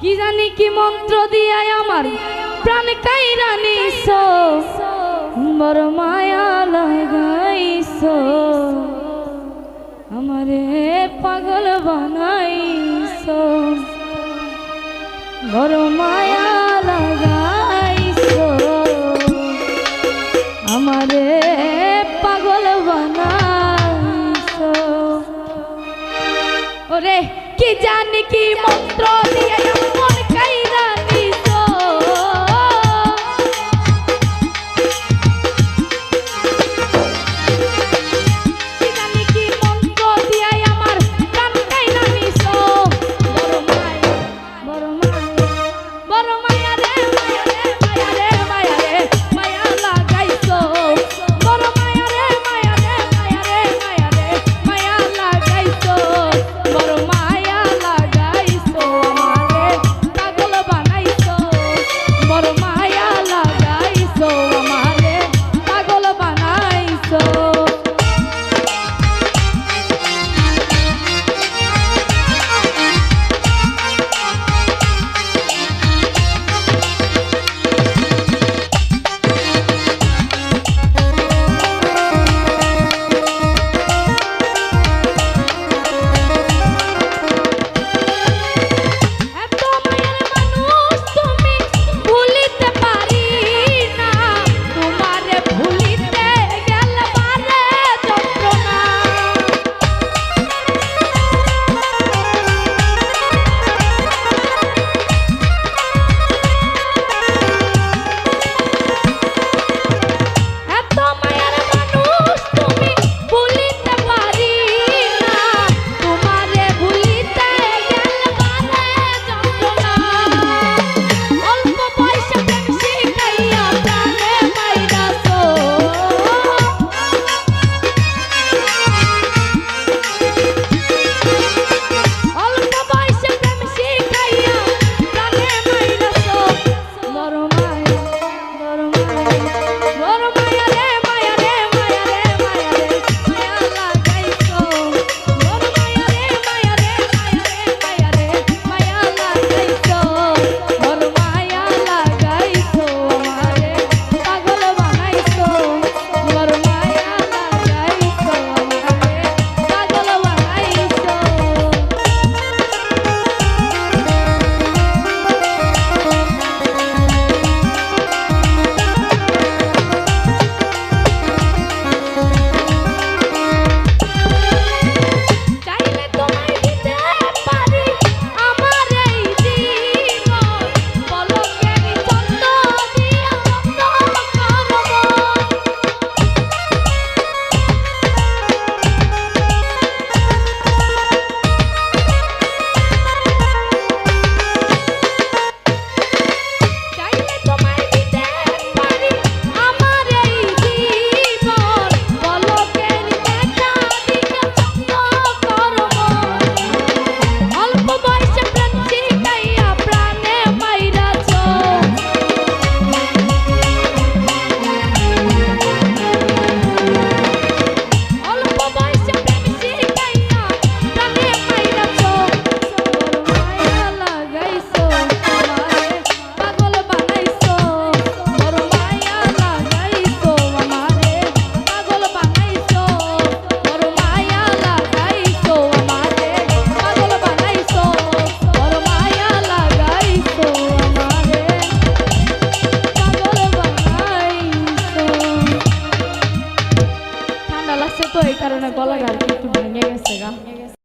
কি জানি কি মন্ত্র দিয়া আমার প্রাণ কাই রানিস বড় মায়া লাগাইস আমারে পাগল বানাইস বড় মায়া আমারে পাগল বানাইস ওরে, কি জানি কি মন্ত্র দিয়া কারণে গলাটা একটু ভেঙে গেছে গা।